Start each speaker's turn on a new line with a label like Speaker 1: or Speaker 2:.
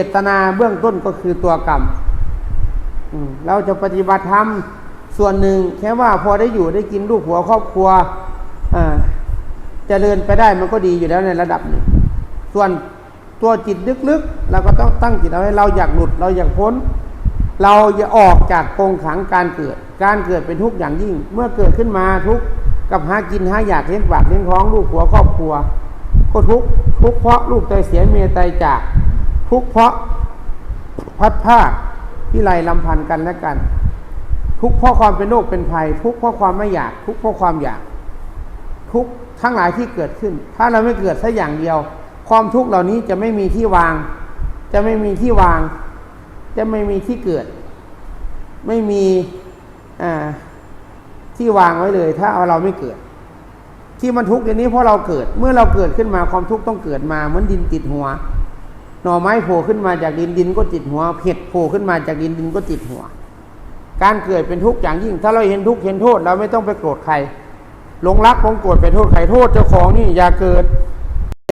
Speaker 1: เจตนาเบื้องต้นก็คือตัวกรรมเราจะปฏิบัติธรรมส่วนหนึ่งแค่ว่าพอได้อยู่ได้กินลูกหัวครอบครัวอ่าเจริญไปได้มันก็ดีอยู่แล้วในระดับหนึ่ง ส่วนตัวจิตลึกๆเราก็ต้องตั้งจิตเอาไว้เราอยากหลุดเราอยากพ้น เราจะออกจากกรงขังการเกิด การเกิดเป็นทุกข์อย่างยิ่ง เมื่อเกิดขึ้นมาทุกข์กับหากินหาอยากเลี้ยงปากเลี้ยงท้องลูกหัวครอบครัว ก็ทุกข์ทุกข์เพราะลูกใจเสียเมียใจจาก ทุกข์เพราะพัดภาคที่ไรลำพันธ์กันและกัน ทุกข์เพราะความเป็นโรคเป็นภัย ทุกข์เพราะความไม่อยาก ทุกข์เพราะความอยาก ทุกข์ทั้งหลายที่เกิดขึ้น ถ้าเราไม่เกิดสักอย่างเดียว ความทุกข์เหล่านี้จะไม่มีที่วาง จะไม่มีที่วาง จะไม่มีที่เกิด ไม่มีที่วางไว้เลย ถ้าเอาเราไม่เกิด ที่มันทุกข์อย่างนี้เพราะเราเกิด เมื่อเราเกิดขึ้นมาความทุกข์ต้องเกิดมาเหมือนดินติดหัว หน่อไม้โผล่ขึ้นมาจากดินดินก็ติดหัวเห็ดโผล่ขึ้นมาจากดินดินก็ติดหัว การเกิดเป็นทุกข์อย่างยิ่ง ถ้าเราเห็นทุกข์เห็นโทษเราไม่ต้องไปโกรธใครหลงรักหลงโกรธไปโทษใครโทษเจ้าของนี่อย่าเกิด